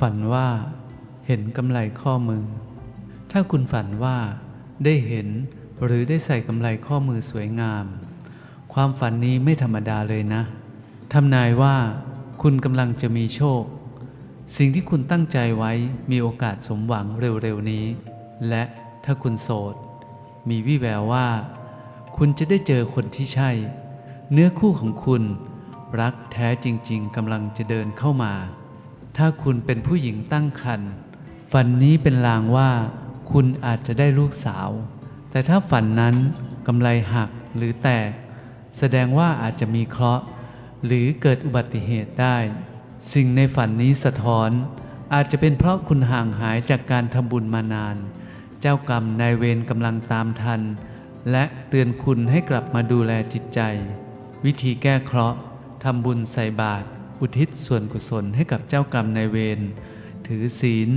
ฝันว่าเห็นกำไรข้อมือ ถ้าคุณฝันว่าได้เห็นหรือได้ใส่กำไรข้อมือสวยงาม ความฝันนี้ไม่ธรรมดาเลยนะทำนายว่าคุณกำลังจะมีโชค สิ่งที่คุณตั้งใจไว้มีโอกาสสมหวังเร็วๆนี้ และถ้าคุณโสด มีวิแววว่า คุณจะได้เจอคนที่ใช่ เนื้อคู่ของคุณ รักแท้จริง ๆกำลังจะเดินเข้ามา ถ้าคุณเป็นผู้หญิงตั้งครรภ์ฝันนี้เป็นลางว่า คุณอาจจะได้ลูกสาว แต่ถ้าฝันนั้นกำไรหักหรือแตก แสดงว่าอาจจะมีเคราะห์ หรือเกิดอุบัติเหตุได้ สิ่งในฝันนี้สะท้อน อาจจะเป็นเพราะคุณห่างหายจากการทำบุญมานาน เจ้ากรรมนายเวรกำลังตามทัน และเตือนคุณให้กลับมาดูแลจิตใจ วิธีแก้เคราะห์ทำบุญใส่บาตร อุทิศส่วนกุศลให้กับเจ้ากรรมนายเวร ถือศีล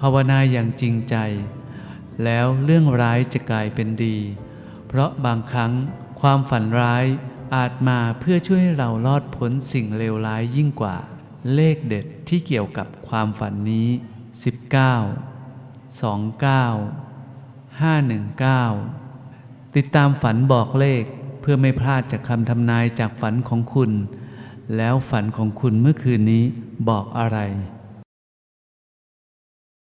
ภาวนาอย่างจริงใจ แล้วเรื่องร้ายจะกลายเป็นดี เพราะบางครั้งความฝันร้ายอาจมาเพื่อช่วยให้เรารอดพ้นสิ่งเลวร้ายยิ่งกว่า เลขเด็ดที่เกี่ยวกับความฝันนี้ 19 29 519 ติดตามฝันบอกเลขเพื่อไม่พลาดจากคำทำนายจากฝันของคุณ แล้วฝันของคุณเมื่อคืนนี้บอกอะไร